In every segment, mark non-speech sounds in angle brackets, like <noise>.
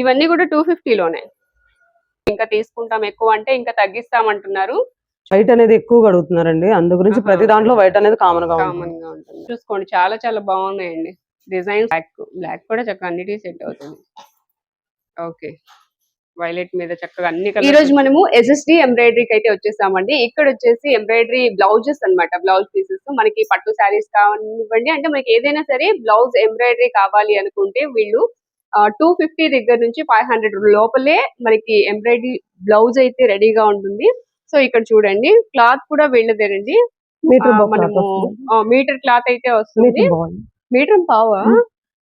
ఇవన్నీ కూడా టూ ఫిఫ్టీలోనే ఇంకా తీసుకుంటాం ఎక్కువ అంటే ఇంకా తగ్గిస్తామంటున్నారు. వైట్ అనేది ఎక్కువగా అడుగుతున్నారండి. అందు గురించి. ప్రతి దాంట్లో వైట్ అనేది కామన్గా ఉంటుంది. కామన్గా ఉంటుంది. చూసుకోండి చాలా చాలా బాగున్నాయండి. డిజైన్ బ్లాక్ బ్లాక్ కూడా చక్కగా అన్నిటి సెట్ అవుతుంది ఓకే వైలెట్ మీద చక్కగా అన్ని ఈ రోజు మనము ఎస్ఎస్డి ఎంబ్రాయిడరీకి అయితే వచ్చేసామండి. ఇక్కడ వచ్చేసి ఎంబ్రాయిడరీ బ్లౌజెస్ అన్నమాట బ్లౌజ్ పీసెస్ మనకి పట్టు శారీస్ కానివ్వండి అంటే మనకి ఏదైనా సరే బ్లౌజ్ ఎంబ్రాయిడరీ కావాలి అనుకుంటే వీళ్ళు టూ ఫిఫ్టీ దగ్గర నుంచి ఫైవ్ హండ్రెడ్ లోపలే మనకి ఎంబ్రాయిడరీ బ్లౌజ్ అయితే రెడీగా ఉంటుంది. సో ఇక్కడ చూడండి క్లాత్ కూడా వీళ్ళదేనండి. మనము మీటర్ క్లాత్ అయితే వస్తుంది. మీటర్ పావా.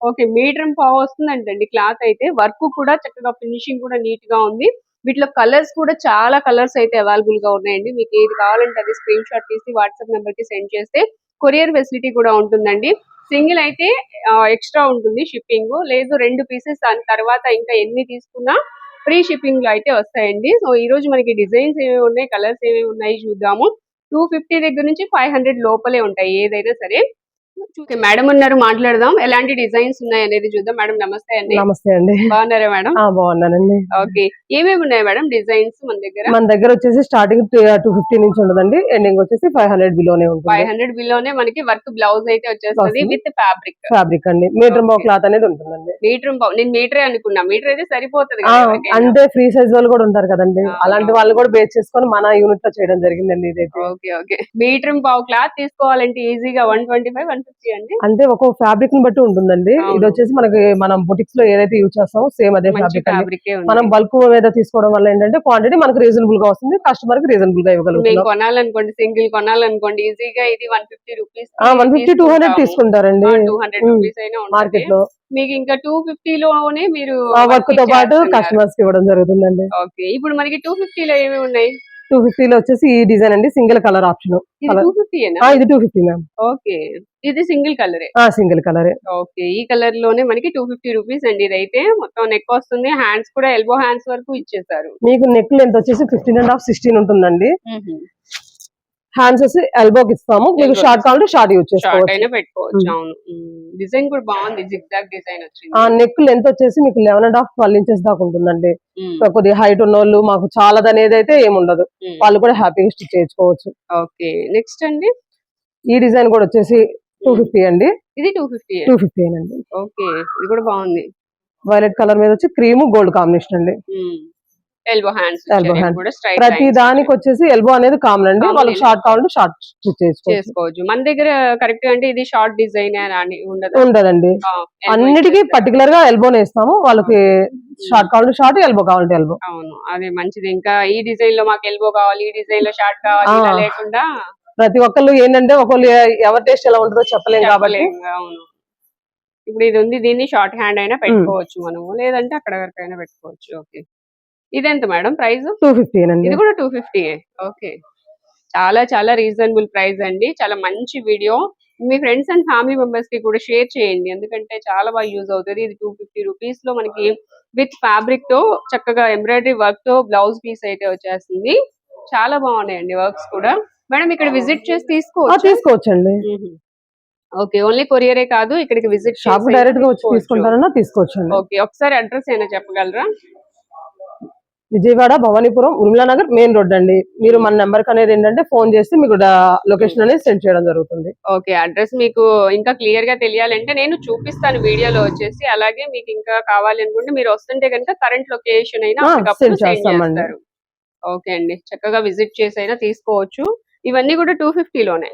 ఓకే మీటర్ పావు వస్తుందంటండి క్లాత్ అయితే. వర్క్ కూడా చక్కగా ఫినిషింగ్ కూడా నీట్గా ఉంది. వీటిలో కలర్స్ కూడా చాలా కలర్స్ అయితే అవైలబుల్గా ఉన్నాయండి. మీకు ఏది కావాలంటే అది స్క్రీన్ షాట్ తీసి వాట్సాప్ నెంబర్కి సెండ్ చేస్తే కొరియర్ ఫెసిలిటీ కూడా ఉంటుందండి. సింగిల్ అయితే ఎక్స్ట్రా ఉంటుంది షిప్పింగ్. లేదు రెండు పీసెస్ దాని తర్వాత ఇంకా ఎన్ని తీసుకున్నా ఫ్రీ షిప్పింగ్లో అయితే వస్తాయండి. సో ఈ రోజు మనకి డిజైన్స్ ఏమేమి ఉన్నాయి కలర్స్ ఏమేమి ఉన్నాయి చూద్దాము. టూ ఫిఫ్టీ దగ్గర నుంచి ఫైవ్ హండ్రెడ్ లోపలే ఉంటాయి ఏదైనా సరే. ఓకే మేడం ఉన్నారు మాట్లాడదాం. ఎలాంటి డిజైన్స్ ఉన్నాయి అనేది చూద్దాం. మేడం నమస్తే అండి. నమస్తే అండి. బాగున్నారా మేడం ఆ బాగున్నానండి. ఓకే ఏమేమి ఉన్నాయి మేడం డిజైన్స్ మన దగ్గర? మన దగ్గర వచ్చేసి స్టార్టింగ్ టూ ఫిఫ్టీ నుంచి ఉండదండి. ఎండింగ్ వచ్చేసి ఫైవ్ హండ్రెడ్ బిలోనే ఫైవ్ ఉంటుంది హండ్రెడ్ బిలోనే మనకి వర్క్ బ్లౌజ్ అయితే వచ్చేస్తుంది. విత్ ఫ్యాబ్రిక్ ఫ్యాబ్రిక్ అండి. మీటర్. బావ్ క్లాత్ అనేది ఉంటుందండి. మీటర్ నేను మీటరే అనుకున్నా. మీటర్ అయితే సరిపోతుంది. అంటే ఫ్రీ సైజ్ వాళ్ళు కూడా ఉంటారు కదండి. అలాంటి వాళ్ళు కూడా బేస్ చేసుకొని మన యూనిట్లో చేయడం జరిగిందండి ఇదైతే. ఓకే ఓకే మీటర్ పావు క్లాత్ తీసుకోవాలంటే ఈజీగా వన్ ట్వంటీ ఫైవ్ వన్ అంటే ఒక ఫ్యాబ్రిక్ని బట్టి ఉంటుందండి. ఇది వచ్చేసి మనకి మనం బొటిక్స్లో ఏదైతే యూజ్ చేస్తామో సేమ్ అదే ఫ్యాబ్రిక్ మనం బల్క్ మీద తీసుకోవడం వల్ల ఏంటంటే క్వాంటిటీ మనకి రీజనబుల్గా వస్తుంది కస్టమర్కి రీజనబుల్గా మేము ఇవ్వగలుగుతున్నాం కొనాలనుకోండి సింగిల్ కొనాలనుకోండి ఈజీగా ఇది one fifty rupees one fifty two hundred తీసుకుంటారండి. Two hundred. రూపీస్ అయినా మార్కెట్లో మీకు ఇంకా టూ ఫిఫ్టీ లోనే మీరు వర్క్తో పాటు కస్టమర్స్కి ఇవ్వడం జరుగుతుందండి. ఓకే ఇప్పుడు మనకి టూ ఫిఫ్టీ లో ఏమేమి ఉన్నాయి? టూ ఫిఫ్టీ లో వచ్చేసి ఈ డిజైన్ అండి సింగిల్ కలర్ ఆప్షన్ ఇది. టూ ఫిఫ్టీ ఇది టూ ఫిఫ్టీ మ్యామ్ ఓకే. ఇది సింగిల్ కలరే సింగిల్ కలర్ ఓకే. ఈ కలర్లోనే మనకి టూ ఫిఫ్టీ రూపీస్ అండి ఇదైతే. మొత్తం నెక్ వస్తుంది. హ్యాండ్స్ కూడా ఎల్బో హ్యాండ్స్ వరకు ఇచ్చేసారు. మీకు నెక్ లెంత్ వచ్చేసి ఫిఫ్టీన్ అండ్ హాఫ్ సిక్స్టీన్ ఉంటుందండి. హ్యాండ్స్ వచ్చి ఎల్బోకి ఇస్తాము. మీకు షార్ట్ కావాలంటే షార్ట్ యూజ్ చేసుకోవచ్చు. అయినా పెట్టుకోవచ్చు మ్మ్. అవును. డిజైన్ కూడా బాగుంది. జిగ్జాగ్ డిజైన్ ఆ వచ్చింది నెక్ లెంత్ వచ్చేసి మీకు eleven and half twelve inches దాకా ఉంటుందండి. సో కొద్దిగా హైట్ ఉన్న వాళ్ళు మాకు చాలా అనేది అయితే ఏముండదు. వాళ్ళు కూడా హ్యాపీగా స్టిచ్ చేయించుకోవచ్చు. ఓకే నెక్స్ట్ అండి? ఈ డిజైన్ కూడా వచ్చేసి టూ ఫిఫ్టీ అండి. ఇది టూ ఫిఫ్టీ టూ ఫిఫ్టీ అండి. ఓకే ఇది కూడా బాగుంది. వైలెట్ కలర్ మీద వచ్చి క్రీమ్ గోల్డ్ కాంబినేషన్ అండి. Elbow hands Elbow hand. కూడా స్ట్రైట్ ప్రతి దానికి వచ్చేసి ఎల్బో అనేది కామన్ అండి వాళ్ళకి. షార్ట్ కావాలంటే షార్ట్ చేసుకోవచ్చు. మన దగ్గర కరెక్ట్ అంటే ఇది షార్ట్ డిజైన్ అని ఉండదు. ఉండదండి. అన్నిటికీ పర్టికులర్గా ఎల్బోనే ఇస్తాము. వాళ్ళకి షార్ట్ కావాలంటే షార్ట్ ఎల్బో కావాలంటే ఎల్బో అవును. అది మంచిది. ఇంకా ఈ డిజైన్లో మాకు ఎల్బో కావాలి ఈ డిజైన్లో షార్ట్ కావాలి లేకుండా ప్రతి ఒక్కళ్ళు ఏంటంటే ఒకళ్ళు ఎవరి టేస్ట్ ఎలా ఉంటుందో చెప్పలేం కాబట్టి. చెప్పలేము. అవును. ఇప్పుడు ఇది ఉంది. దీన్ని షార్ట్ హ్యాండ్ అయినా పెట్టుకోవచ్చు మనము. లేదంటే అక్కడ వరకు అయినా పెట్టుకోవచ్చు. ఓకే. ఇదెంత మేడం ప్రైస్? టూ ఫిఫ్టీ అండి. ఇది కూడా టూ ఫిఫ్టీ ఓకే. చాలా చాలా రీజనబుల్ ప్రైస్ అండి. చాలా మంచి వీడియో మీ ఫ్రెండ్స్ అండ్ ఫ్యామిలీ మెంబర్స్కి కూడా షేర్ చేయండి. ఎందుకంటే చాలా బాగా యూజ్ అవుతుంది. ఇది టూ ఫిఫ్టీ రూపీస్లో మనకి విత్ ఫ్యాబ్రిక్తో చక్కగా ఎంబ్రాయిడరీ వర్క్తో బ్లౌజ్ పీస్ అయితే వచ్చేస్తుంది. చాలా బాగున్నాయండి వర్క్స్ కూడా. మేడం ఇక్కడ విజిట్ చేసి తీసుకోవచ్చు? తీసుకోవచ్చండి. ఓకే ఓన్లీ కొరియరే కాదు. ఇక్కడికి విజిట్ షాప్ డైరెక్ట్గా వచ్చి తీసుకుంటారన్నా తీసుకోవచ్చండి. ఓకే ఒకసారి అడ్రస్ అయినా చెప్పగలరా? విజయవాడ భవానీపురం ఉర్మిలా నగర్ మెయిన్ రోడ్ అండి. మీరు మన నెంబర్ అనేది ఏంటంటే ఫోన్ చేసి మీకు లొకేషన్ అనేది సెండ్ చేయడం జరుగుతుంది. ఓకే అడ్రస్ మీకు ఇంకా క్లియర్గా తెలియాలంటే నేను చూపిస్తాను వీడియోలో వచ్చేసి. అలాగే మీకు ఇంకా కావాలి అనుకుంటే మీరు వస్తుంటే కనుక కరెంట్ లొకేషన్ అయినా సెండ్ చేస్తామండి. ఓకే అండి చక్కగా విజిట్ చేసి అయినా తీసుకోవచ్చు. ఇవన్నీ కూడా టూ లోనే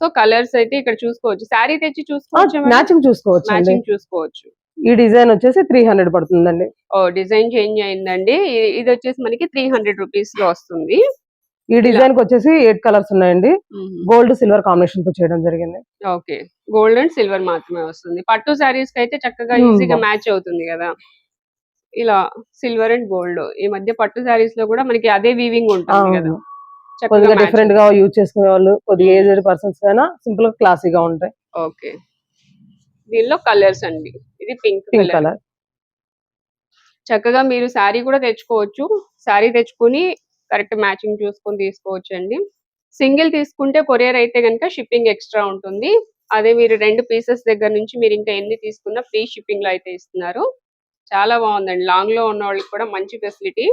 సో కలర్స్ అయితే ఇక్కడ చూసుకోవచ్చు. శారీ తెచ్చి చూసుకోవచ్చు మ్యాచింగ్ చూసుకోవచ్చు మ్యాచింగ్ చూసుకోవచ్చు. ఈ డిజైన్ వచ్చేసి త్రీ హండ్రెడ్ పడుతుందండి. ఓ డిజైన్ చేంజ్ అయిందండి. ఇది వచ్చేసి మనకి త్రీ హండ్రెడ్ రూపీస్లో వస్తుంది. ఈ డిజైన్కి వచ్చేసి ఎయిట్ కలర్స్ ఉన్నాయండి. గోల్డ్ సిల్వర్ కాంబినేషన్తో చేయడం జరిగింది. ఓకే. గోల్డ్ అండ్ సిల్వర్ మాత్రమే వస్తుంది. పట్టు శారీస్కి అయితే చక్కగా. ఈజీగా మ్యాచ్ అవుతుంది కదా. ఇలా సిల్వర్ అండ్ గోల్డ్ ఈ మధ్య పట్టు శారీస్లో కూడా మనకి అదే వీవింగ్ ఉంటుంది కదా. కొద్దిగా డిఫరెంట్గా యూజ్ చేసుకునే వాళ్ళు కొద్దిగా ఏజ్డ్ పర్సన్స్ అయినా సింపుల్గా క్లాసీగా ఉంటాయి. ఓకే. దీనిలో కలర్స్ అండి. ఇది పింక్ కలర్. చక్కగా మీరు శారీ కూడా తెచ్చుకోవచ్చు. శారీ తెచ్చుకుని కరెక్ట్ మ్యాచింగ్ చూసుకొని తీసుకోవచ్చు అండి సింగిల్ తీసుకుంటే కొరియర్ అయితే కనుక షిప్పింగ్ ఎక్స్ట్రా ఉంటుంది. అదే మీరు రెండు పీసెస్ దగ్గర నుంచి మీరు ఇంకా ఎన్ని తీసుకున్నా ఫ్రీ షిప్పింగ్లో అయితే ఇస్తున్నారు. చాలా బాగుందండి. లాంగ్లో ఉన్న వాళ్ళకి కూడా మంచి ఫెసిలిటీ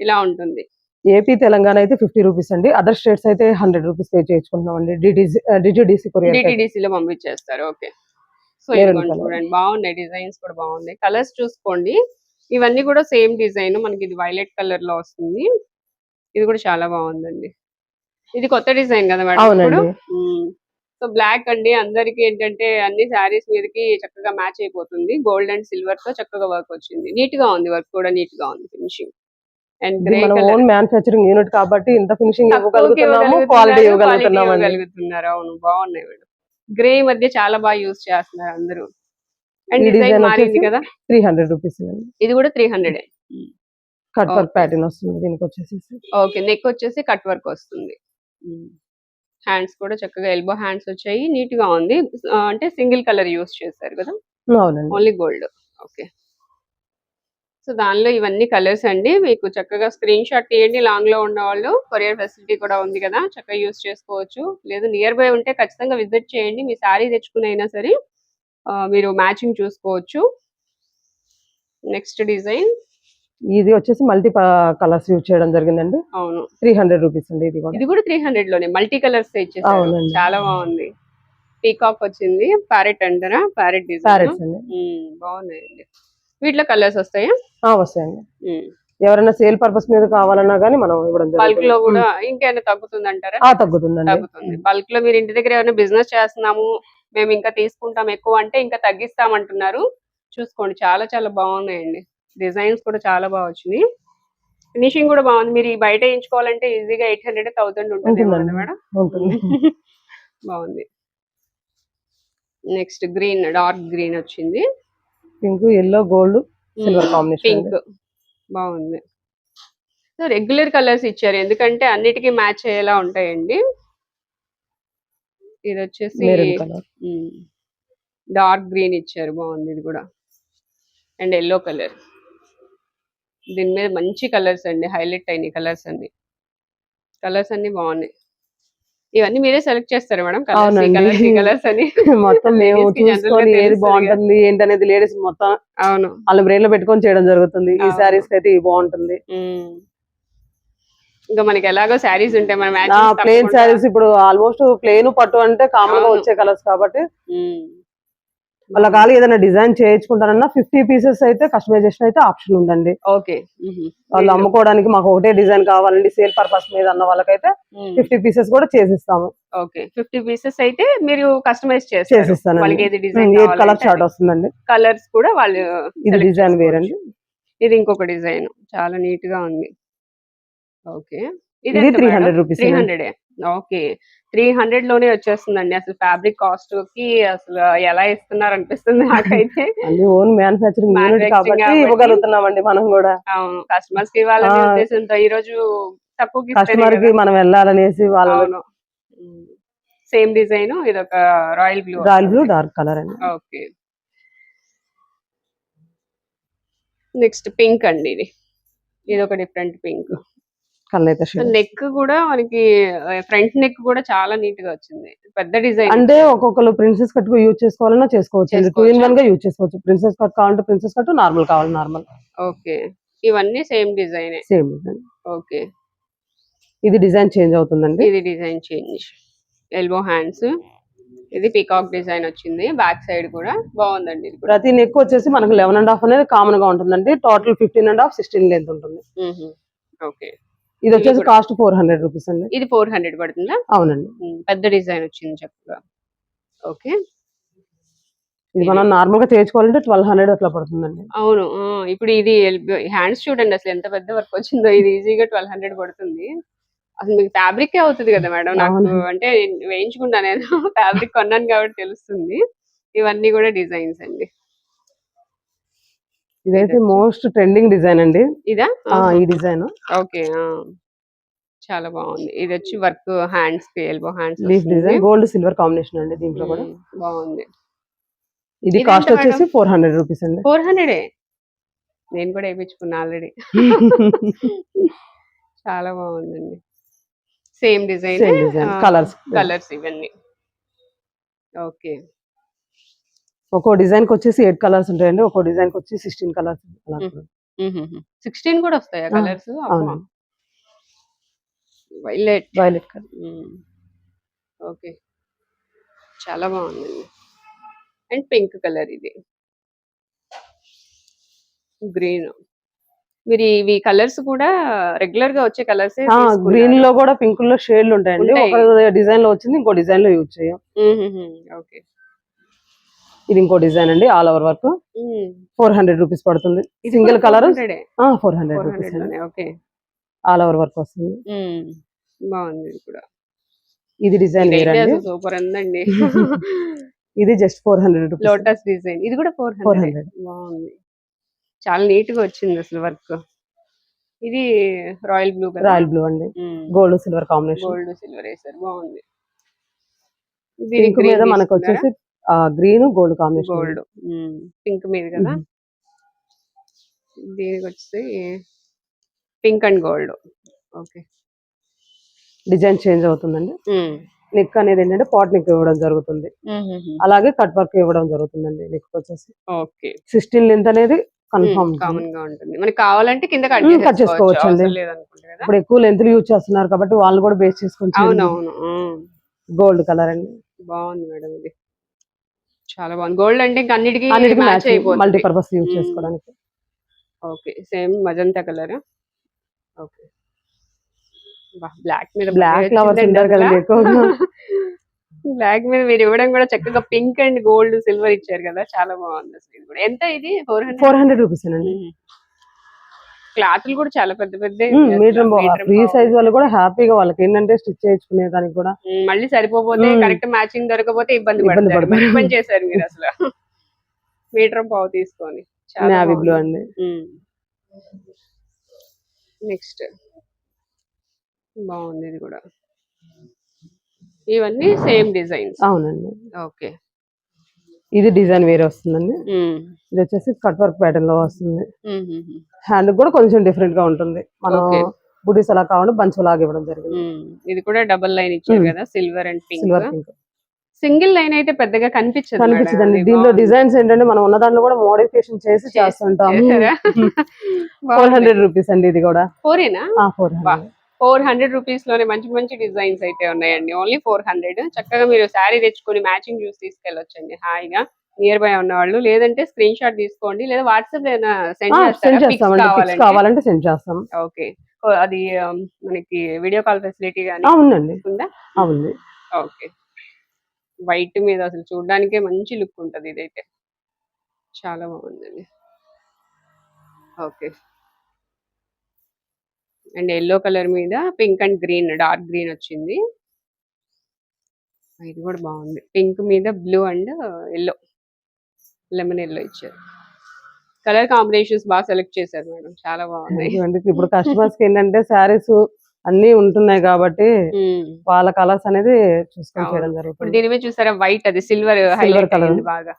ఇలా ఉంటుంది. ఏపీ తెలంగాణ అయితే ఫిఫ్టీ రూపీస్ అండి. అదర్ స్టేట్స్ అయితే హండ్రెడ్ రూపీస్ పే చేయించుకుంటున్నాం అండి డిటిసి డిజిడిసి కొరియర్ డిటిడిసి లో పంపించేస్తారు. ఓకే. సో ఇదిగోండి. చూడండి. బాగున్నాయి డిజైన్స్ కూడా బాగున్నాయి. కలర్స్ చూసుకోండి. ఇవన్నీ కూడా సేమ్ డిజైన్. మనకి ఇది వైలెట్ కలర్లో వస్తుంది. ఇది కూడా చాలా బాగుందండి. ఇది కొత్త డిజైన్ కదా మేడం సో బ్లాక్ అండి. అందరికి ఏంటంటే అన్ని శారీస్ మీదకి చక్కగా మ్యాచ్ అయిపోతుంది. గోల్డ్ అండ్ సిల్వర్తో చక్కగా వర్క్ వచ్చింది. నీట్గా ఉంది వర్క్ కూడా నీట్గా ఉంది ఫినిషింగ్ అండ్ ఇది గ్రే మన కలర్ ఓన్ మ్యానుఫ్యాక్చరింగ్ యూనిట్ కాబట్టి ఇంత ఫినిషింగ్ ఇవ్వగలుగుతున్నాము క్వాలిటీ అవును బాగున్నాయి మేడం. గ్రే మధ్య చాలా బాగా యూస్ చేస్తున్నారు అందరూ. అండ్ డిజైన్ మారింది కదా? త్రీ హండ్రెడ్ రూపీస్ ఇది కూడా three hundred cut work. Pattern వస్తుంది దీనికి వచ్చేసి. ఓకే నెక్ వచ్చేసి కట్ వర్క్ వస్తుంది. హ్యాండ్స్ కూడా చక్కగా ఎల్బో హ్యాండ్స్ వచ్చాయి నీట్గా ఉంది. అంటే సింగిల్ కలర్ యూస్ చేశారు కదా? ఓన్లీ గోల్డ్ ఓకే సో దానిలో ఇవన్నీ కలర్స్ అండి. మీకు చక్కగా స్క్రీన్ షాట్ తీయండి. లాంగ్లో ఉన్న వాళ్ళు కొరియర్ ఫెసిలిటీ కూడా ఉంది కదా చక్కగా యూస్ చేసుకోవచ్చు. లేదు నియర్ బై ఉంటే ఖచ్చితంగా విజిట్ చేయండి. మీ శారీ తెచ్చుకుని అయినా సరే మీరు మ్యాచింగ్ చూసుకోవచ్చు. Next design. ఇది వచ్చేసి మల్టీ కలర్స్ యూజ్ చేయడం జరిగిందండి. అవును. త్రీ హండ్రెడ్ రూపీస్ అండి ఇది కూడా. ఇది కూడా త్రీ హండ్రెడ్లోనే. మల్టీ కలర్స్ ఇచ్చేసారు. చాలా బాగుంది. పీకాక్ వచ్చింది. ప్యారెట్ అంటారా? ప్యారెట్ డిజైన్ బాగున్నాయండి. వీటిలో కలర్స్ వస్తాయా? వస్తాయండి. ఎవరైనా సేల్ పర్పస్ మీద కావాలన్నా కానీ మనం ఇవ్వడం బల్క్లో కూడా ఇంకేమైనా తగ్గుతుంది అంటారా? తగ్గుతుంది. బల్క్లో మీరు ఇంటి దగ్గర ఏమైనా బిజినెస్ చేస్తున్నాము మేము ఇంకా తీసుకుంటాం ఎక్కువ అంటే ఇంకా తగ్గిస్తామంటున్నారు. చూసుకోండి చాలా చాలా బాగున్నాయండి. డిజైన్స్ కూడా చాలా బాగా వచ్చినాయి. ఫినిషింగ్ కూడా బాగుంది. మీరు బయట వేయించుకోవాలంటే ఈజీగా ఎయిట్ హండ్రెడ్ థౌసండ్ ఉంటుంది. మేడం? ఉంటుంది. <laughs> బాగుంది. నెక్స్ట్ గ్రీన్ డార్క్ గ్రీన్ వచ్చింది. Pink yellow gold Silver combination pink. బాగుంది. సో రెగ్యులర్ కలర్స్ ఇచ్చారు. ఎందుకంటే అన్నిటికీ మ్యాచ్ అయ్యేలా ఉంటాయండి. ఇది వచ్చేసి డార్క్ గ్రీన్ ఇచ్చారు. బాగుంది ఇది కూడా. అండ్ ఎల్లో కలర్ దీని మీద మంచి కలర్స్ అండి. హైలైట్ అయినాయి కలర్స్ అన్ని. కలర్స్ అన్ని బాగున్నాయి. ఇవన్నీ మీరే సెలెక్ట్ చేస్తారు మేడం కలర్స్ అని. <laughs> మొత్తం మేము చూసుకొని ఏది బాగుంటుంది ఏంటి అనేది లేడీస్ మొత్తం అవును. వాళ్ళ బ్రెయిన్లో పెట్టుకొని చేయడం జరుగుతుంది. ఈ కి అయితే ఇది బాగుంటుంది. ఇంకా మనకి ఎలాగో శారీస్ ఉంటాయి మన నా మ్యాచింగ్ ప్లేన్ శారీస్ ఇప్పుడు ఆల్మోస్ట్ ప్లేన్ పట్టు అంటే కామన్గా. వచ్చే కలర్స్ కాబట్టి వాళ్ళ కాలి ఏదైనా డిజైన్ చేయించుకుంటారన్నా ఫిఫ్టీ పీసెస్ అయితే కస్టమైజేషన్ అయితే ఆప్షన్ ఉందండి. ఓకే. వాళ్ళు అమ్ముకోవడానికి మాకు ఒకటే డిజైన్ కావాలండి సేల్ పర్పస్ మీద అన్న వాళ్ళకైతే ఫిఫ్టీ పీసెస్ కూడా చేసిస్తాము. ఓకే. ఫిఫ్టీ పీసెస్ అయితే మీరు కస్టమైజ్ ఎయిట్ కలర్ షార్ట్ వస్తుందండి. కలర్స్ కూడా వాళ్ళు ఇది డిజైన్. వేరండి. ఇది ఇంకొక డిజైన్. చాలా నీట్గా ఉంది. ఓకే ఇది three hundred rupees three hundred okay. Three హండ్రెడ్లోనే వచ్చేస్తుందండి. అసలు ఫ్యాబ్రిక్ కాస్ట్కి అసలు ఎలా ఇస్తున్నారు అనిపిస్తుంది నాకైతే <laughs> ఓన్ <laughs> కాబట్టి. ఇవ్వగలుగుతున్నామండి మనం కూడా. అవును. కస్టమర్స్కి ఇవ్వాలనే. ఉద్దేశంతో ఈ రోజు తక్కువకి కస్టమర్కి మనం వెళ్ళాలనేసి వాళ్ళ అవును. సేమ్ డిజైన్ ఇది ఒక royal blue royal blue dark colour అండి. ఓకే. నెక్స్ట్ పింక్ అండి ఇది. ఇది ఒక డిఫరెంట్ పింక్ నెక్ కూడా మనకి ఫ్రంట్ నెక్ కూడా చాలా నీట్గా వచ్చింది. పెద్ద డిజైన్ అంటే ఒక్కొక్కరు ప్రిన్సెస్ కట్ యూజ్ చేసుకోవాలన్నా చేసుకోవచ్చు. Two in? వన్గా యూజ్ చేసుకోవచ్చు. ప్రిన్సెస్ కట్ కావాలంటే ప్రిన్సెస్ కట్ నార్మల్ కావాలి నార్మల్ ఓకే ఇవన్నీ సేమ్ డిజైన్ సేమ్ ఓకే ఇది డిజైన్ చేంజ్ అవుతుందండి. ఇది డిజైన్ చేంజ్ ఎల్బో హ్యాండ్స్ ఇది పికాక్ డిజైన్ వచ్చింది. బ్యాక్ సైడ్ కూడా బాగుందండి ఇది ప్రతి నెక్ వచ్చేసి మనకు లెవెన్ అండ్ హాఫ్ అనేది కామన్గా ఉంటుందండి. Total fifteen and half sixteen length ఉంటుంది. ఓకే ఇది వచ్చేసి. కాస్ట్ ఫోర్ హండ్రెడ్ రూపీస్ అండి. ఇది ఫోర్ హండ్రెడ్ పడుతుందా? అవునండి. పెద్ద డిజైన్ వచ్చింది చక్కగా ఓకే. ఇది మనం నార్మల్గా చేయించుకోవాలంటే ట్వెల్వ్ హండ్రెడ్ అట్లా పడుతుందండి. అవును. ఇప్పుడు ఇది హ్యాండ్స్ చూడండి అసలు ఎంత పెద్ద వర్క్ వచ్చిందో. ఇది ఈజీగా ట్వెల్వ్ హండ్రెడ్ పడుతుంది. అసలు మీకు ఫ్యాబ్రిక్ అవుతుంది కదా మేడం నాకు. అంటే వేయించుకుంటా నేను. ఫ్యాబ్రిక్ <laughs> కొన్నాను కాబట్టి తెలుస్తుంది. ఇవన్నీ కూడా డిజైన్స్ అండి. ఇదైతే మోస్ట్ ట్రెండింగ్ డిజైన్ అండి. ఇదా? ఈ డిజైన్. ఓకే చాలా బాగుంది. ఇది వచ్చి వర్క్ హ్యాండ్స్కి elbow hands leaf design gold silver combination అండి దీంట్లో కూడా. బాగుంది. ఇది కాస్ట్ వచ్చేసి? ఫోర్ హండ్రెడ్ రూపీస్ అండి. ఫోర్ హండ్రెడే? నేను కూడా వేయించుకున్నా ఆల్రెడీ. <laughs> చాలా బాగుందండి. Same design colours. కలర్స్ ఇవన్నీ. ఓకే. ఒక్కో డిజైన్కి వచ్చేసి ఎయిట్ కలర్స్ ఉంటాయండి ఒక్కో డిజైన్కి వచ్చి సిక్స్టీన్ కలర్స్ సిక్స్టీన్ కూడా వస్తాయా కలర్స్? అవును వైలెట్. Violet colour. ఓకే. చాలా బాగుందండి అండ్ పింక్ కలర్ ఇది. గ్రీన్. మీరు ఇవి కలర్స్ కూడా రెగ్యులర్గా వచ్చే కలర్స్ గ్రీన్లో కూడా పింక్లో షేడ్లు ఉంటాయండి. ఉంటాయి. ఒక డిజైన్లో వచ్చింది ఇంకో డిజైన్లో యూజ్ చేయం. ఓకే. ఇది ఇంకో డిజైన్ అండి all over work four hundred rupees పడుతుంది. ఇది single colour four hundred rupees all over work వస్తుంది. బాగుంది ఇది కూడా. ఇది డిజైన్ సూపర్ ఉందండి ఇది just four hundred lotus design ఇది కూడా ఫోర్ ఫోర్ హండ్రెడ్ బాగుంది. చాలా నీట్గా వచ్చింది అసలు వర్క్ ఇది రాయల్ బ్లూ రాయల్ బ్లూ అండి. Gold silver combination gold silver వేసారు బాగుంది. మీద మనకు వచ్చేసి green gold combination. Gold. Pink మీద కదా? దీనికి వచ్చి pink and gold. Okay. Design change అవుతుందండి. నెక్ అనేది ఏంటంటే పాట్ నెక్ ఇవ్వడం జరుగుతుంది. అలాగే కట్ వర్క్ ఇవ్వడం జరుగుతుందండి నెక్ వచ్చేసి. ఓకే. సిక్స్టీన్ లెంత్ అనేది కన్ఫర్మ్ కామన్గా ఉంటుంది. మనకి కావాలంటే కింద కట్ చేసుకోవచ్చు అండి. ఇప్పుడు ఎక్కువ లెంత్ యూజ్ చేస్తున్నారు కాబట్టి వాళ్ళు కూడా బేస్ చేసుకొని అవునవును. గోల్డ్ కలర్ అండి. బాగుంది మేడం ఇది. చాలా బాగుంది. గోల్డ్ అంటే ఇంకా అన్నిటికీ అన్నిటికీ మ్యాచ్ మల్టీ అయిపోతుంది. Purpose use Mm. చేసుకోవడానికి. Okay same magenta colour okay black మీద బ్లాక్ ఫ్లవర్స్ ఉంటారు కదండి ఎక్కువగా బ్లాక్ మీద మీరు ఇవ్వడం కూడా చక్కగా పింక్ అండ్ గోల్డ్ సిల్వర్ ఇచ్చారు కదా? చాలా బాగుంది అసలు ఇది కూడా. ఎంత ఇది? Four hundred four hundred rupees అండి. క్లాత్లు కూడా చాలా పెద్ద పెద్ద మీటర్ ఫ్రీ సైజ్ వాళ్ళు కూడా హ్యాపీగా వాళ్ళకి ఏంటంటే స్టిచ్ చేయించుకునే దానికి కూడా మళ్ళీ సరిపోతే. కరెక్ట్ మ్యాచింగ్ దొరకపోతే ఇబ్బంది పడతారు. మంచి పని చేశారు మీరు అసలు. మీటర్ పావు తీసుకొని నావీ బ్లూ అండి. నెక్స్ట్ బాగుంది ఇది కూడా. ఇవన్నీ సేమ్ డిజైన్స్. అవునండి. ఓకే. ఇది డిజైన్ వేరే వస్తుందండి. ఇది వచ్చేసి కట్ వర్క్ ప్యాటర్న్లో వస్తుంది. హ్యాండ్ కూడా కొంచెం డిఫరెంట్గా ఉంటుంది. మనం. బుడీస్ అలా కావాలి బంచ్ లాగా ఇవ్వడం జరిగింది. ఇది కూడా డబల్ లైన్ ఇచ్చారు మ్మ్. కదా silver and silver pink single line అయితే పెద్దగా కనిపించదు. కనిపించదండి. దీనిలో. డిజైన్స్ ఏంటంటే మనం ఉన్న దాంట్లో కూడా మోడిఫికేషన్ చేసి చేసి- చేస్తుంటాము. చేశారా? ఫోర్ హండ్రెడ్ రూపీస్ అండి ఇది కూడా. ఫోరేనా ఫోర్. హండ్రెడ్ ఫోర్ హండ్రెడ్ రూపీస్లోనే మంచి మంచి డిజైన్స్ అయితే ఉన్నాయండి. Only four hundred. చక్కగా మీరు శారీ తెచ్చుకొని మ్యాచింగ్ చూసి తీసుకెళ్ళొచ్చండి. హాయిగా నియర్ బై ఉన్న వాళ్ళు లేదంటే స్క్రీన్ షాట్ తీసుకోండి. లేదా వాట్సాప్ సెండ్ చేస్తామండి కావాలంటే? సెండ్ చేస్తాం. ఓకే. అది మనకి వీడియో కాల్ ఫెసిలిటీ కానీ ఉంది. ఓకే. వైట్ మీద అసలు చూడడానికే మంచి లుక్ ఉంటది ఇదైతే. చాలా బాగుందండి. ఓకే. అండ్ ఎల్లో కలర్ మీద pink and green dark green వచ్చింది. ఇది కూడా బాగుంది. పింక్ మీద blue and yellow lemon yellow ఇచ్చారు. కలర్ కాంబినేషన్స్ బాగా సెలెక్ట్ చేశారు మేడం. చాలా ఇదిగోండి, ఇప్పుడు కస్టమర్స్కి ఏంటంటే శారీస్ అన్ని ఉంటున్నాయి కాబట్టి. వాళ్ళ కలర్స్ అనేది చూసుకొని. చేయడం జరుగుతుంది. దీని మీద చూసారా? వైట్ అది సిల్వర్ colour. అయింది బాగా.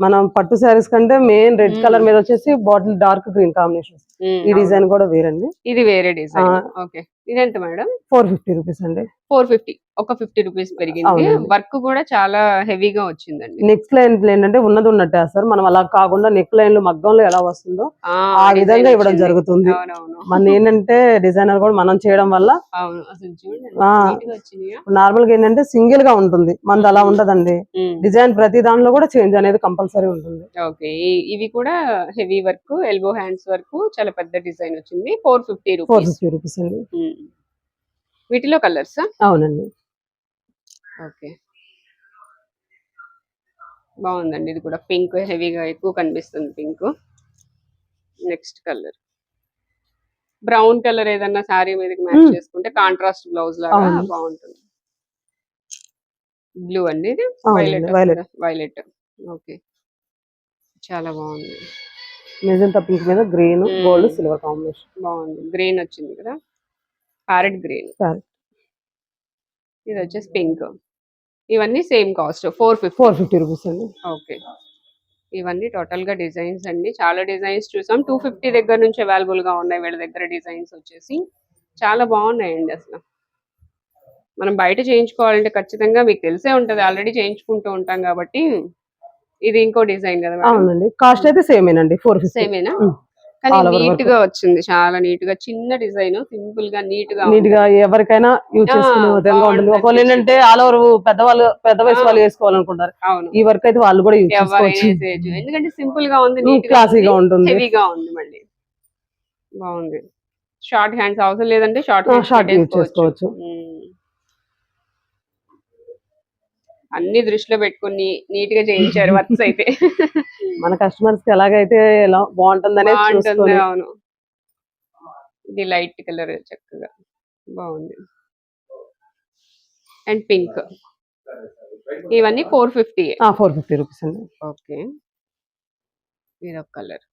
మనం పట్టు శారీస్ కంటే మెయిన్ రెడ్. కలర్ మీద వచ్చేసి బాటిల్ డార్క్ గ్రీన్ కాంబినేషన్ ఈ. డిజైన్ కూడా వేరండి. ఇది వేరే డిజైన్. ఆ. ఓకే ఇది ఎంత మేడం? ఫోర్ ఫిఫ్టీ రూపీస్ అండి. Four fifty. ఒక ఫిఫ్టీ రూపీస్ పెరిగింది. అవునండి. వర్క్ కూడా చాలా హెవీగా వచ్చిందండి. నెక్స్ట్ లైన్ ఏంటంటే ఉన్నది ఉన్నట్టే సార్. మనం అలా కాకుండా నెక్ లైన్ మగ్గంలో ఎలా వస్తుందో ఆ, ఆ design విధంగా ఇవ్వడం వచ్చింది. జరుగుతుంది. అవునవును. మన ఏంటంటే డిజైనర్ కూడా మనం చేయడం వల్ల అవును. అసలు చూడండి ఆ. neat గా వచ్చినాయా? నార్మల్గా ఏంటంటే సింగిల్గా ఉంటుంది. మనది అలా ఉండదండి. డిజైన్ ప్రతి దాంట్లో కూడా చేంజ్ అనేది కంపల్సరీ ఉంటుంది. ఓకే. ఇవి కూడా heavy work elbow hands work చాలా పెద్ద డిజైన్ వచ్చింది. Four fifty four rupees fifty rupees అండి. వీటిలో కలర్స్ అవునండి. ఓకే. బాగుందండి. ఇది కూడా పింక్ హెవీగా ఎక్కువ కనిపిస్తుంది pink. Next colour. Brown colour ఏదన్నా సారీ మీదకి మ్యాచ్. చేసుకుంటే కాంట్రాస్ట్ బ్లౌజ్ లాగా. బాగుంటుంది. బ్లూ అండి ఇది? వైలెట్. Violet okay. చాలా బాగుంది. మెజంతా పింక్ మీద గ్రీన్. Gold silver combination. బాగుంది. గ్రీన్ వచ్చింది కదా? Parrot green. ఇది వచ్చేసి పింక్ ఇవన్నీ same cost four fifty four fifty rupees అండి. ఓకే ఇవన్నీ టోటల్గా డిజైన్స్ అండి. చాలా డిజైన్స్ చూసాం. టూ ఫిఫ్టీ దగ్గర నుంచి అవైలబుల్గా ఉన్నాయి వీళ్ళ దగ్గర డిజైన్స్ వచ్చేసి. చాలా బాగున్నాయండి అసలు. మనం బయట చేయించుకోవాలంటే ఖచ్చితంగా మీకు తెలిసే ఉంటది. ఆల్రెడీ చేయించుకుంటూ ఉంటాం కాబట్టి ఇది ఇంకో డిజైన్ కదా అవునండి. కాస్ట్ అయితే సేమేనండి ఫోర్ సేమేనా. కానీ నీట్గా వచ్చింది. చాలా నీట్గా చిన్న డిజైన్ సింపుల్గా నీట్గా నీట్గా ఎవరికైనా యూజ్ చేసుకునే విధంగా ఉంటుంది ఒకవేళ ఏంటంటే ఆల్ ఓవర్ పెద్దవాళ్ళు పెద్ద వయసు. వాళ్ళు వేసుకోవాలనుకుంటారు. అవును. ఈ వర్క్ అయితే వాళ్ళు కూడా యూజ్ చేసుకోవచ్చు. ఎందుకంటే సింపుల్గా ఉంది నీట్గా క్లాసీగా ఉంటుంది. హెవీగా ఉంది మళ్ళీ. బాగుంది. షార్ట్ హ్యాండ్స్ అవసరం లేదంటే షార్ట్ short use చేసుకోవచ్చు. అన్ని దృష్టిలో పెట్టుకుని నీట్గా చేయించారు వర్క్స్ అయితే. మన కస్టమర్స్కి ఎలాగైతే ఎలా బాగుంటుందనే బాగుంటుంది అవును. ఇది లైట్ కలర్ చక్కగా బాగుంది. And pink. ఇవన్నీ four fifty four fifty rupees అండి. ఓకే. ఇది ఒక కలర్.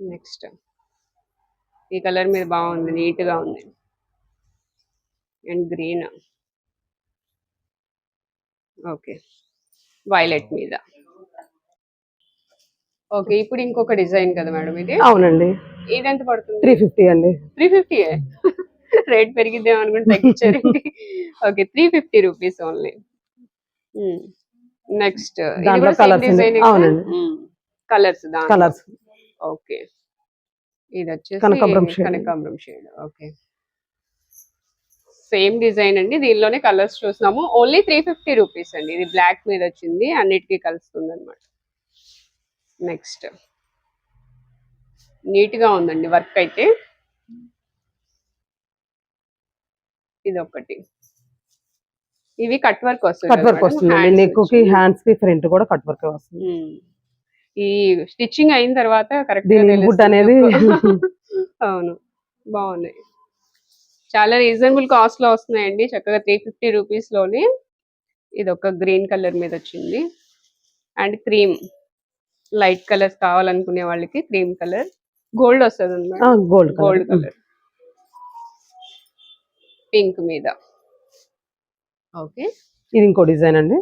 నెక్స్ట్. ఈ కలర్ మీద బాగుంది నీట్గా ఉంది. And green. ఓకే. వైలెట్ మీద. ఓకే ఇప్పుడు ఇంకొక డిజైన్ కదా మేడం ఇది? అవునండి. ఇది ఎంత పడుతుంది? త్రీ ఫిఫ్టీ అండి. త్రీ ఫిఫ్టీ రేట్ పెరిగిద్దాం అనుకుంటే తగ్గించారండి. Okay three fifty rupees only. Next. అవునండి. కలర్స్ దాని కలర్స్ ఓకే. ఇది వచ్చేసి. కనకాంబరం షేడ్ ఓకే. సేమ్ డిజైన్ అండి. దీనిలోనే కలర్స్ చూస్తున్నాము. ఓన్లీ త్రీ ఫిఫ్టీ రూపీస్ అండి. ఇది బ్లాక్ మీద వచ్చింది. అన్నిటికీ కలుస్తుంది అనమాట నెక్స్ట్. నీట్గా ఉందండి వర్క్ అయితే. ఇది ఒకటి ఇవి కట్ వర్క్ వస్తుంది కట్ వర్క్ నెక్కి. హ్యాండ్స్కి ఫ్రంట్ కూడా కట్ వర్క్ వస్తుంది. ఈ స్టిచ్చింగ్ అయిన తర్వాత కరెక్ట్ అనేది <laughs> అవును. బాగున్నాయి. చాలా రీజనబుల్ కాస్ట్లో వస్తున్నాయండి. చక్కగా త్రీ ఫిఫ్టీ రూపీస్లోనే ఇది ఒక గ్రీన్ కలర్ మీద వచ్చింది. అండ్ క్రీమ్ లైట్ కలర్స్ కావాలనుకునే వాళ్ళకి క్రీమ్ కలర్ గోల్డ్ వస్తుంది gold gold colour colour pink మీద. ఓకే ఇది ఇంకో డిజైన్ అండి.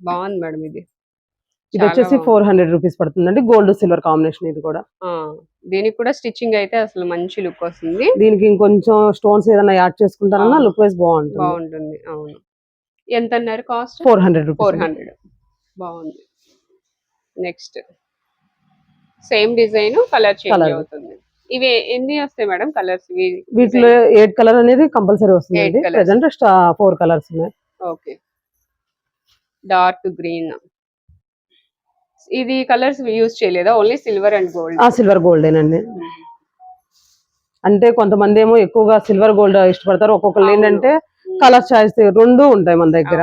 బాగుంది మేడం ఇది. ఇది వచ్చేసి. ఫోర్ హండ్రెడ్ రూపీస్ పడుతుందండి. గోల్డ్ సిల్వర్ కాంబినేషన్ ఇది కూడా. దీనికి కూడా స్టిచ్చింగ్ అయితే అసలు మంచి లుక్ వస్తుంది. దీనికి ఇంకొంచెం స్టోన్స్ ఏదైనా యాడ్ చేసుకుంటారన్నా. లుక్ వైజ్ బాగుంటుంది. బాగుంటుంది అవును. ఎంత అన్నారు cost? Four hundred four hundred. బాగుంది. Next. Same design colour change. అవుతుంది. ఇవి ఎన్ని వస్తాయి మేడం కలర్స్? వీటిలో ఎయిట్ కలర్ అనేది compulsory colours. Present four colours ఉన్నాయి. ఓకే. Dark green. ఇది కలర్స్ యూజ్ చేయలేదా? ఓన్లీ సిల్వర్ అండ్ గోల్డ్ ఆ సిల్వర్ గోల్డేనండి అంటే కొంతమంది ఏమో ఎక్కువగా సిల్వర్ గోల్డ్ ఇష్టపడతారు. ఒక్కొక్కరు. ఏంటంటే కలర్ చాయిస్ రెండు ఉంటాయి మన దగ్గర.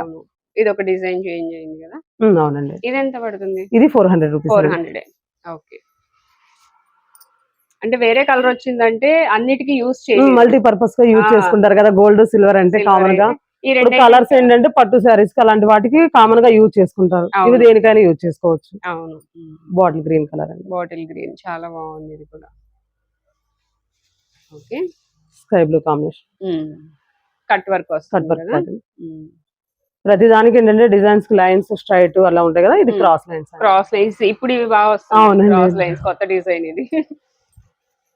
ఇది ఒక డిజైన్ చేంజ్ అయింది కదా? అవునండి. ఇది ఎంత పడుతుంది? ఇది four hundred rupees four hundred okay. అంటే వేరే కలర్ వచ్చిందంటే అన్నిటికీ యూజ్ చేయాలి మల్టీ పర్పస్గా యూజ్. చేసుకుంటారు కదా గోల్డ్ సిల్వర్ అంటే కామన్గా. ఇప్పుడు కలర్స్ ఏంటంటే పట్టు శారీస్ అలాంటి వాటికి కామన్గా యూజ్ చేసుకుంటారు. ఇవి దేనికైనా యూజ్ చేసుకోవచ్చు. అవును. బాటిల్ గ్రీన్ కలర్ అండి. బాటిల్ గ్రీన్ చాలా బాగుంది ఇది కూడా. Okay sky blue combination cut work cut work ప్రతి దానికి ఏంటంటే డిజైన్స్ లైన్స్ స్ట్రైట్ అలా ఉంటాయి కదా? ఇది. క్రాస్ లైన్స్ క్రాస్ లైన్స్ ఇప్పుడు ఇవి బాగా అవునండి. క్రాస్ లైన్స్ కొత్త డిజైన్ ఇది.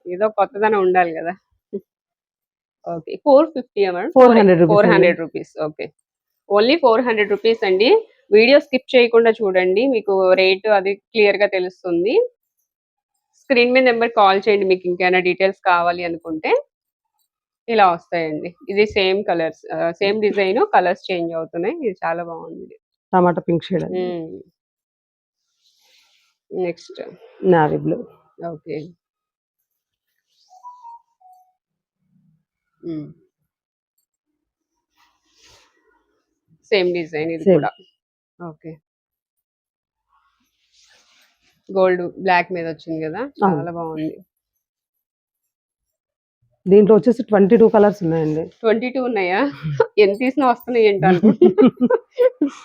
ఏదో కొత్తదనం ఉండాలి కదా? Okay four fifty 400 rupees four. Hundred rupees okay only four hundred rupees అండి. వీడియో స్కిప్ చేయకుండా చూడండి. మీకు రేట్ అది క్లియర్గా తెలుస్తుంది. స్క్రీన్ మీద నెంబర్ కాల్ చేయండి మీకు ఇంకేమైనా డీటెయిల్స్ కావాలి అనుకుంటే. ఇలా వస్తాయండి. ఇది same colours same design colours change అవుతున్నాయి. ఇది చాలా బాగుంది. Tomato pink shade next navy blue okay same design ఇది. కూడా. ఓకే గోల్డ్ బ్లాక్ మీద వచ్చింది కదా? చాలా బాగుంది. దీంట్లో వచ్చేసి ట్వంటీ టూ కలర్స్ ఉన్నాయండి. ట్వంటీ టూ ఉన్నాయా? ఎంత తీసినా వస్తున్నాయి ఏంటో <laughs>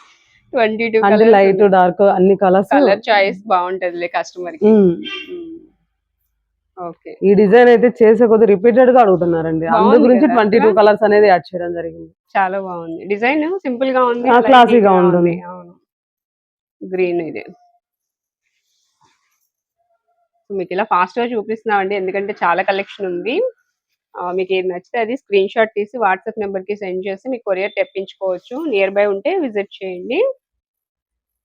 ట్వంటీ టూ లైట్ డార్క్ అన్ని కలర్స్ కలర్ చాయిస్ బాగుంటదిలే కస్టమర్కి. ఈ డిజైన్ అయితే చేసే కొద్ది రిపీటెడ్గా అడుగుతున్నారండి. అందు గురించి ట్వంటీ టూ? కలర్స్ అనేది యాడ్ చేయడం జరిగింది. చాలా బాగుంది. డిజైన్ సింపుల్గా ఉంది ఆ, అలాగే classy neat గా ఉంటుంది. అవును. గ్రీన్ ఇది. మీకు ఇలా ఫాస్ట్గా చూపిస్తున్నామండి. ఎందుకంటే చాలా కలెక్షన్ ఉంది. మీకు ఏది నచ్చితే అది స్క్రీన్ షాట్ తీసి వాట్సాప్ నెంబర్కి సెండ్ చేసి మీకు కొరియర్ తెప్పించుకోవచ్చు. నియర్ బై ఉంటే విజిట్ చేయండి.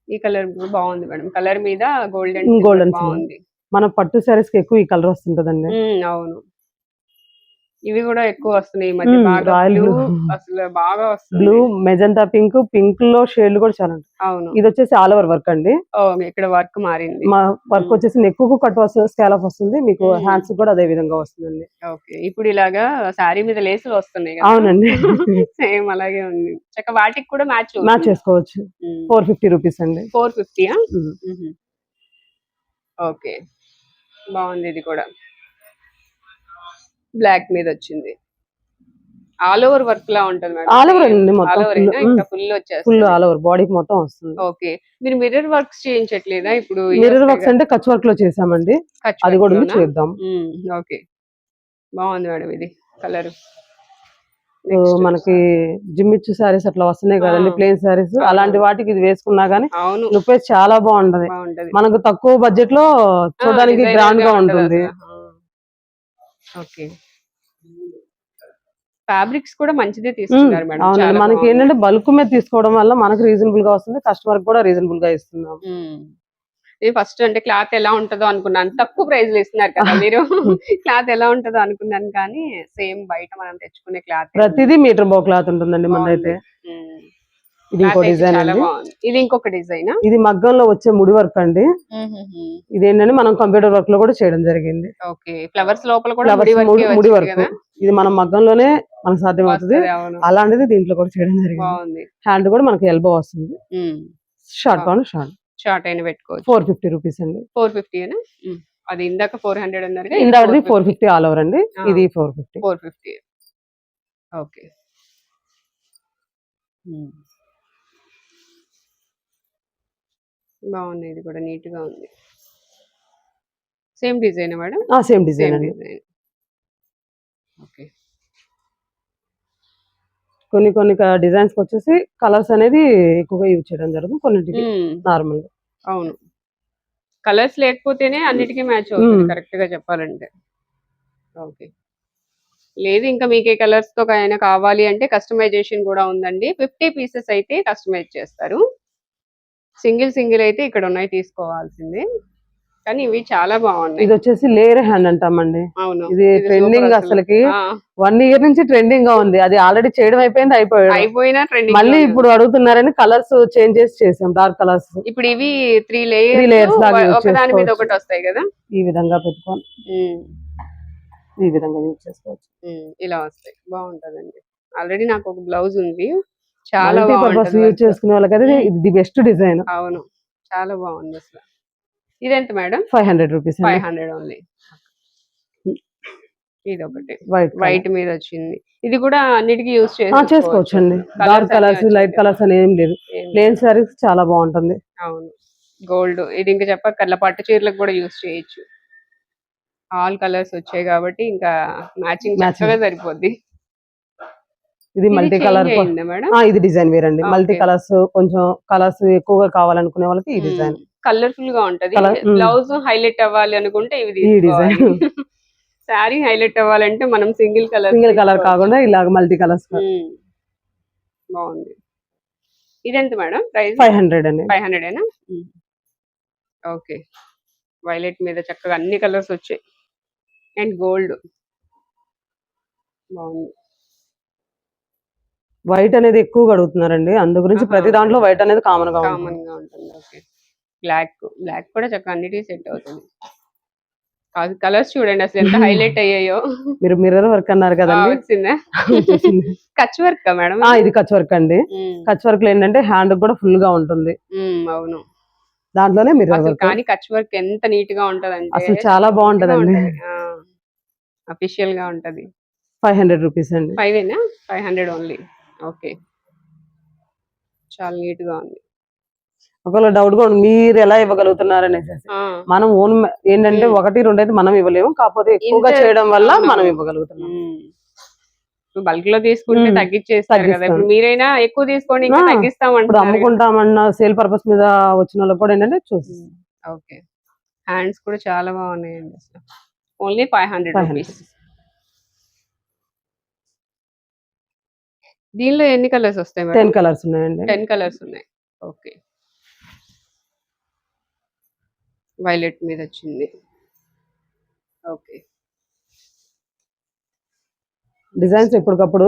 ఈ కలర్ బాగుంది మేడం. కలర్ మీద గోల్డెన్ Golden silver. బాగుంది. మన పట్టు శారీస్కి ఎక్కువ ఈ కలర్ వస్తుంటదండి. అవును. ఇవి కూడా ఎక్కువ వస్తున్నాయి రాయల్ బ్లూ. అసలు బాగా వస్తుంది. బ్లూ మెజంతా పింక్ పింక్లో షేడ్లు కూడా చాలా. అవును. ఇది వచ్చేసి ఆల్ ఓవర్ వర్క్ అండి. ఇక్కడ వర్క్ మారింది. మా వర్క్ వచ్చేసి నెక్కు కట్ వస్తుంది స్కాలప్ వస్తుంది. మీకు. హ్యాండ్స్ కూడా అదే విధంగా వస్తుందండి. ఓకే. ఇప్పుడు ఇలాగా శారీ మీద లేసులు వస్తున్నాయి అవునండి. <laughs> సేమ్ అలాగే ఉంది. చక్క వాటికి కూడా మ్యాచ్ మ్యాచ్ చేసుకోవచ్చు. ఫోర్ ఫిఫ్టీ రూపీస్ అండి. ఫోర్ ఫిఫ్టీయా ఉమ్. ఓకే. బాగుంది ఇది కూడా. బ్లాక్ మీద వచ్చింది. ఆల్ ఓవర్ వర్క్ లా ఉంటుంది మేడం. అండి మొత్తం ఆల్ ఓవర్. ఇంకా ఉమ్. ఫుల్ ఫుల్ వచ్చేస్తుంది ఆల్ ఓవర్ బాడీకి మొత్తం వస్తుంది. ఓకే మీరు మిర్రర్ వర్క్స్ చేయించట్లేదా ఇప్పుడు మిర్రర్ వర్క్స్ అంటే కచ్ వర్క్లో చేసామండి. అది కూడా చేద్దాం. ఓకే బాగుంది మేడం ఇది. కలర్ మనకి జిమ్మిచ్చు సారీస్ అట్లా వస్తున్నాయి కదండి. ప్లేన్ సారీస్ అవును. అలాంటి వాటికి ఇది వేసుకున్నా గానీ లుక్ చాలా బాగుంటది. మనకు తక్కువ బడ్జెట్లో చూడడానికి గ్రాండ్గా ఉంటుంది ఓకే. ఫ్యాబ్రిక్స్ కూడా మంచిదే తీసుకున్నారు మేడం మనకి. ఏంటంటే బల్క్ మీద తీసుకోవడం వల్ల మనకు రీజనబుల్గా వస్తుంది కస్టమర్ కూడా రీజనబుల్గా ఇస్తున్నాం. నేను ఫస్ట్ అంటే క్లాత్ ఎలా ఉంటుందో అనుకున్నాను. తక్కువ ప్రైస్లో ఇస్తున్నారు కదా మీరు. <laughs> క్లాత్ ఎలా ఉంటుందో అనుకున్నాను కానీ సేమ్ బయట మనం తెచ్చుకునే క్లాత్ ప్రతిదీ మీటర్ బో క్లాత్ ఉంటుందండి మన అయితే ఇది ఇంకో డిజైన్ అండి. ఇది ఇంకొక డిజైన్? ఇది మగ్గంలో వచ్చే ముడి వర్క్ అండి. ఇది ఏంటంటే మనం కంప్యూటర్ వర్క్లో కూడా చేయడం జరిగింది. ఓకే. ఫ్లవర్స్ లోపల కూడా ముడి వర్కే ఇది మనం మగ్గంలోనే మనకు సాధ్యం అవుతుంది అలాంటిది దీంట్లో కూడా చేయడం జరిగింది. హ్యాండ్ కూడా మనకి ఎల్బో వస్తుంది. షార్ట్ కావాలి షార్ట్. షార్ట్ అయిన పెట్టుకోవచ్చు. ఫోర్ ఫిఫ్టీ రూపీస్ అండి. ఫోర్ ఫిఫ్టీ అది ఇందాక ఫోర్ హండ్రెడ్ అన్నారు ఇందాకది ఫోర్ ఫిఫ్టీ ఆల్ ఓవర్ అండి. ఇది four fifty four fifty okay బాగుంది ఇది కూడా నీట్గా ఉంది same design madam? Same design design okay కొన్ని కొన్ని డిజైన్స్ వచ్చేసి కలర్స్ అనేది ఎక్కువగా యూజ్ చేయడం జరుగుతుంది కొన్నింటికి నార్మల్ అవును. కలర్స్ లేకపోతేనే అన్నిటికీ మ్యాచ్ అవుతుంది. కరెక్ట్గా చెప్పాలంటే. ఓకే. లేదు ఇంకా మీకు ఏ కలర్స్తో అయినా కావాలి అంటే కస్టమైజేషన్ కూడా ఉందండి. ఫిఫ్టీ పీసెస్ అయితే కస్టమైజ్ చేస్తారు. సింగిల్ సింగిల్ అయితే ఇక్కడ ఉన్నాయి తీసుకోవాల్సింది. కానీ ఇవి చాలా బాగున్నాయి. ఇది వచ్చేసి లేయర్ హ్యాండ్ అంటామండి. అవును. ఇది ట్రెండింగ్. అసలుకి వన్ ఇయర్ నుంచి ట్రెండింగ్గా ఉంది. అది ఆల్రెడీ చేయడం అయిపోయింది అయిపోయాడు. అయిపోయినా ట్రెండింగ్ మళ్ళీ ఇప్పుడు అడుగుతున్నారని కలర్స్ చేంజ్ చేసి చేసాం డార్క్ కలర్స్ ఇప్పుడు ఇవి త్రీ layers లేయర్స్ ఒకదాని మీద. ఒకటి వస్తాయి కదా? ఈ విధంగా పెట్టుకొని ఉమ్, ఈ విధంగా యూజ్ చేసుకోవచ్చు. ఇలా వస్తాయి. బాగుంటదండి. ఆల్రెడీ నాకు ఒక బ్లౌజ్ ఉంది. చాలా యూజ్. చేసుకునే వాళ్ళకైతే మ్మ్. ఇది ది బెస్ట్ డిజైన్ అవును. చాలా బాగుంది అసలు. ఇదెంత madam? Five hundred rupees five hundred only. ఇది ఒకటి వైట్ వైట్ మీద వచ్చింది. ఇది కూడా అన్నిటికీ యూస్ చేసుకోవచ్చు. అండి డార్క్ కలర్స్ లైట్ కలర్స్ అని ఏం లేదు. ప్లేన్ సారీస్ చాలా బాగుంటుంది. అవును. గోల్డ్ ఇది ఇంకా చెప్పక్కర్ల పట్టు చీరలకు కూడా యూస్ చేయొచ్చు. ఆల్ కలర్స్ వచ్చాయి కాబట్టి ఇంకా మ్యాచింగ్. చక్కగా సరిపోద్ది. ఇది మల్టీ కలర్ మేడం? ఇది డిజైన్ వేరండి. మల్టీ కలర్స్ కొంచెం కలర్స్ ఎక్కువగా కావాలనుకునే వాళ్ళకి ఈ డిజైన్ కలర్ఫుల్గా ఉంటది. బ్లౌజ్ హైలైట్ అవ్వాలి అనుకుంటే ఇవి ఈ డిజైన్ శారీ హైలైట్ అవ్వాలంటే మనం సింగిల్ కలర్ సింగిల్ కలర్ కాకుండా ఇలాగ మల్టీ కలర్స్ బాగుంది. ఇదెంత మేడం ప్రైస్? ఫైవ్ హండ్రెడ్ అండి. ఫైవ్ హండ్రెడ్ ఏనా? ఓకే. వైలెట్ మీద చక్కగా అన్ని కలర్స్ వచ్చాయి. అండ్ గోల్డ్ బాగుంది. వైట్ అనేది ఎక్కువగా అడుగుతున్నారండి. అందు గురించి. ప్రతి దాంట్లో వైట్ అనేది కామన్గా ఉంటుంది. కామన్గా ఉంటుంది. ఓకే. బ్లాక్ బ్లాక్ కూడా చక్కగా అన్నిటికీ సెట్ అవుతుంది. కాదు కలర్స్ చూడండి అసలు ఎంత హైలైట్ <laughs> అయ్యాయో. మీరు మిర్రర్ వర్క్ అన్నారు ఆ, కదండి వచ్చిందా. <laughs> Kutch work madam? ఇది కచ్ వర్క్ అండి. కచ్ వర్క్లో ఏంటంటే హ్యాండ్ కూడా ఫుల్గా ఉంటుంది. అవును. దాంట్లోనే మిర్రర్ వర్క్ కానీ కచ్ వర్క్ ఎంత నీట్గా ఉంటది అసలు చాలా బాగుంటదండి. అఫీషియల్గా ఉంటది. ఫైవ్ హండ్రెడ్ రూపీస్ అండి. ఫైవ్ ఏనా? ఫైవ్ హండ్రెడ్ ఓన్లీ ఓకే చాలా నీట్గా ఉంది. ఒకవేళ డౌట్ కూడా మీరు ఎలా ఇవ్వగలుగుతున్నారు అనేసి. మనం ఓన్ ఏంటంటే మ్మ్. ఒకటి రెండు అయితే మనం ఇవ్వలేము కాకపోతే ఎక్కువగా చేయడం వల్ల. మనం ఇవ్వగలుగుతున్నాం. బల్క్లో తీసుకుంటే మ్మ్. తగ్గించేస్తారు కదా తగ్గిస్తాం. ఇప్పుడు మీరైనా ఎక్కువ తీసుకోండి ఇంకా. అమ్ముకుంటామన్న సేల్ పర్పస్ మీద వచ్చిన వాళ్ళకి కూడా ఏంటంటే చూసి. ఓకే హ్యాండ్స్ కూడా చాలా బాగున్నాయండి అసలు. ఓన్లీ ఫైవ్ హండ్రెడ్ రూపీస్ దీనిలో ఎన్ని కలర్స్ వస్తాయి టెన్ కలర్స్ ఉన్నాయండి. టెన్ కలర్స్ ఉన్నాయి. ఓకే వైలెట్ మీద వచ్చింది. ఓకే. డిజైన్స్ ఎప్పటికప్పుడు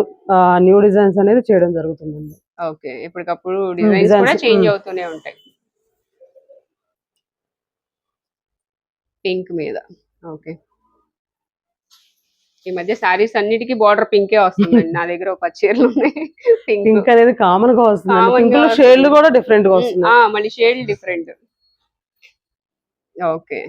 న్యూ డిజైన్స్ అనేది చేయడం జరుగుతుందండి. ఓకే. ఇప్పటికప్పుడు డిజైన్స్ కూడా చేంజ్. అవుతూనే ఉంటాయి. పింక్ మీద. ఓకే. ఈ మధ్య సారీస్ అన్నిటికీ బార్డర్ పింకే వస్తుందండి. నా దగ్గర ఒక చీరలు ఉన్నాయి. పింక్ అనేది కామన్గా వస్తుంది. పింక్. షేడ్లు కూడా డిఫరెంట్గా వస్తుంది మళ్ళీ షేడ్ డిఫరెంట్ ఓకే